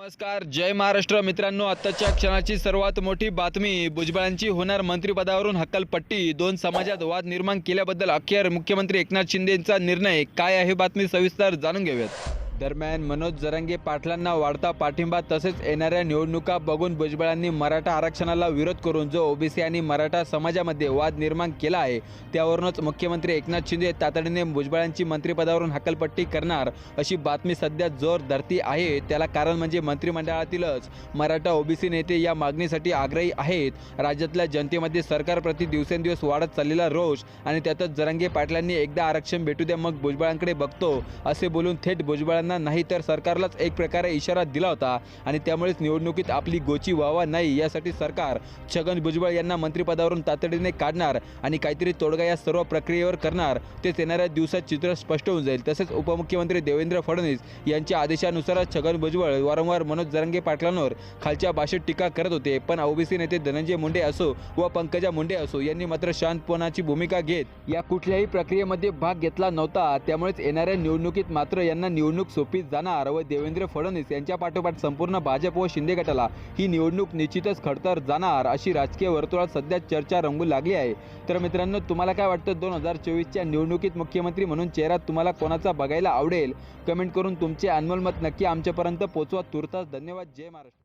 नमस्कार जय महाराष्ट्र. मित्रांनो आत्ताच्या क्षणाची सर्वात मोठी बातमी भुजबळांची होणार मंत्रिपदावरून हक्कलपट्टी दोन समाजात वाद निर्माण केल्याबद्दल अखेर मुख्यमंत्री एकनाथ शिंदेचा निर्णय. काय आहे बातमी सविस्तर जाणून घेऊयात. दरम्यान मनोज जरांगे पाटलांना वाढता पाठिंबा तसेच येणाऱ्या निवडणुका बघून भुजबळांनी मराठा आरक्षणाला विरोध करून जो ओबीसी आणि मराठा समाजामध्ये वाद निर्माण केला आहे त्यावरूनच मुख्यमंत्री एकनाथ शिंदे तातडीने भुजबळांची मंत्रिपदावरून हकलपट्टी करणार अशी बातमी सध्या जोर धरती आहे. त्याला कारण म्हणजे मंत्रिमंडळातीलच मराठा ओबीसी नेते या मागणीसाठी आग्रही आहेत. राज्यातल्या जनतेमध्ये सरकारप्रती दिवसेंदिवस वाढत चाललेला रोष आणि त्यातच जरांगे पाटलांनी एकदा आरक्षण भेटू द्या मग भुजबळांकडे बघतो असे बोलून थेट भुजबळांना नाही तर सरकारलाच एक प्रकारे इशारा दिला होता. आणि त्यामुळेच निवडणुकीत आपली गोची व्हावा नाही यासाठी सरकार छगन भुजबळ यांना मंत्रिपदावरून तातडीने काढणार आणि काहीतरी तोडगा या सर्व प्रक्रियेवर करणार. तेच येणाऱ्या दिवसात चित्र स्पष्ट होऊन जाईल. तसेच उपमुख्यमंत्री देवेंद्र फडणवीस यांच्या आदेशानुसारच छगन भुजबळ वारंवार मनोज जरंगे पाटलांवर खालच्या भाषेत टीका करत होते. पण ओबीसी नेते धनंजय मुंडे असो व पंकजा मुंडे असो यांनी मात्र शांतपणाची भूमिका घेत या कुठल्याही प्रक्रियेमध्ये भाग घेतला नव्हता. त्यामुळेच येणाऱ्या निवडणुकीत मात्र यांना निवडणूक सोपीत जाणार व देवेंद्र फडणवीस यांच्या पाठोपाठ संपूर्ण भाजप व शिंदे गटाला ही निवडणूक निश्चितच खडतर जाणार अशी राजकीय वर्तुळात सध्या चर्चा रंगू लागली आहे. तर मित्रांनो तुम्हाला काय वाटतं? दोन हजार चोवीसच्या निवडणुकीत मुख्यमंत्री म्हणून चेहरा तुम्हाला कोणाचा बघायला आवडेल? कमेंट करून तुमचे अनमोल मत नक्की आमच्यापर्यंत पोचवा. तुर्तास धन्यवाद. जय महाराष्ट्र.